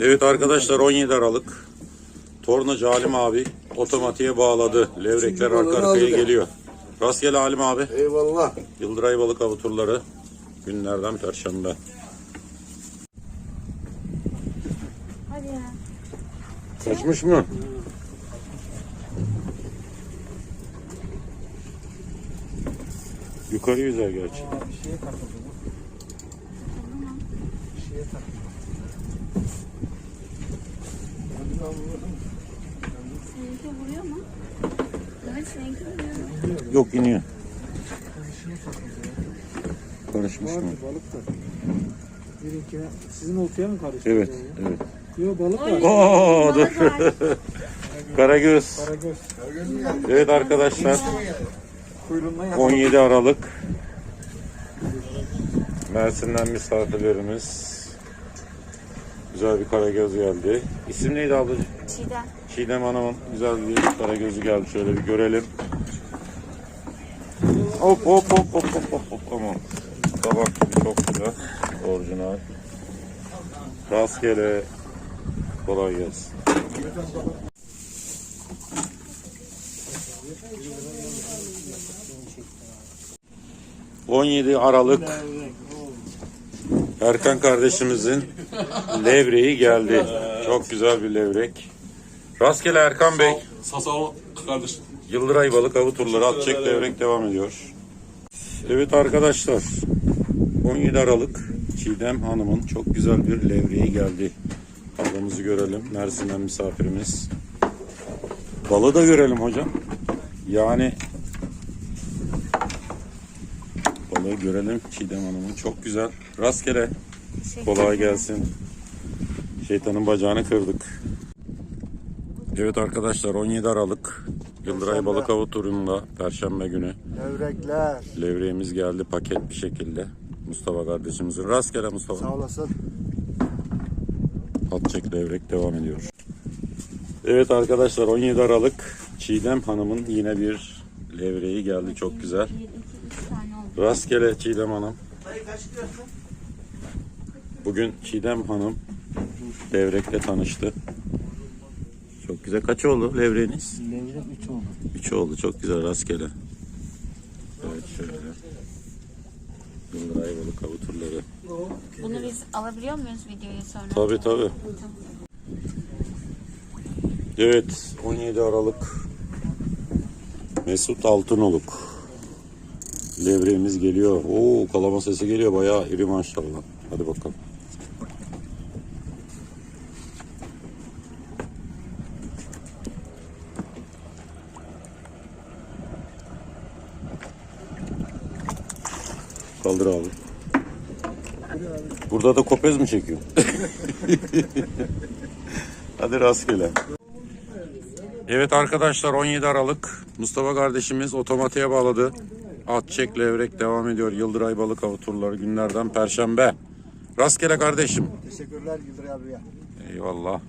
Evet arkadaşlar 17 Aralık. Tornacı Halim abi otomatiğe bağladı. Levrekler arka arkaya geliyor. Rastgele Halim abi. Eyvallah. Yıldıray balık avı turları günlerden perşembe. Hadi ya. Kaçmış mı? Yukarı yüzer gerçi. Bir şeye takıldı bu. Bir şeye takıldı. Seninki vuruyor mu? Evet seninki vuruyor. Yok iniyor. Karışmış mı? Vardı balık da. Birinkine sizin oltaya mı karıştı? Evet, evet. Yok balık var. Oo, dur. Karagöz. Karagöz. Evet arkadaşlar. Kuyruğundan yakaladı. 17 Aralık Mersin'den misafirlerimiz güzel bir karagöz geldi. İsim neydi ablacığım? Çiğdem. Çiğdem Hanım'ın güzel bir karagözü geldi. Şöyle bir görelim. Hop hop hop hop hop hop hop tamam. Tabak gibi çok güzel. Orijinal. Rastgele kolay gelsin. ...17 Aralık... ...Erkan kardeşimizin... ...levreği geldi. Çok güzel bir levrek. Rastgele Erkan Bey... Sağ sağ ol kardeşim. Yıldıray balık avı turları atacak levrek devam ediyor. Evet arkadaşlar 17 Aralık Çiğdem Hanım'ın çok güzel bir levreği geldi. Ablamızı görelim. Mersin'den misafirimiz. Balığı da görelim hocam. Yani balığı görelim Çiğdem Hanım'ın. Çok güzel. Rastgele. Kolay gelsin. Şeytanın bacağını kırdık. Evet arkadaşlar 17 Aralık Yıldıray Balık Avı turunda Perşembe günü Levrekler. levreğimiz geldi paket bir şekilde. Mustafa kardeşimizin rastgele Mustafa. Sağ olasın. Atacak levrek devam ediyor. Evet arkadaşlar 17 Aralık Çiğdem Hanım'ın yine bir levreği geldi çok güzel. Rastgele Çiğdem Hanım. Bugün Çiğdem Hanım levrekle tanıştı. Çok güzel. Kaç oldu levreğiniz? Levrek 3 oldu. 3 oldu. Çok güzel rastgele. Evet şöyle. Yıldıray balık avı turları. Bunu biz alabiliyor muyuz videoyu sonra? Tabii tabii. Evet 17 Aralık Mesut Altınoluk Levreğimiz geliyor. Oo kalama sesi geliyor bayağı iri maşallah. Hadi bakalım. Kaldır abi. Burada da kopez mi çekiyor? Hadi rastgele. Evet arkadaşlar 17 Aralık Mustafa kardeşimiz otomatiğe bağladı. At çek levrek devam ediyor. Yıldıray balık avı turları günlerden perşembe. Rastgele kardeşim. Teşekkürler Yıldıray abiye. Eyvallah.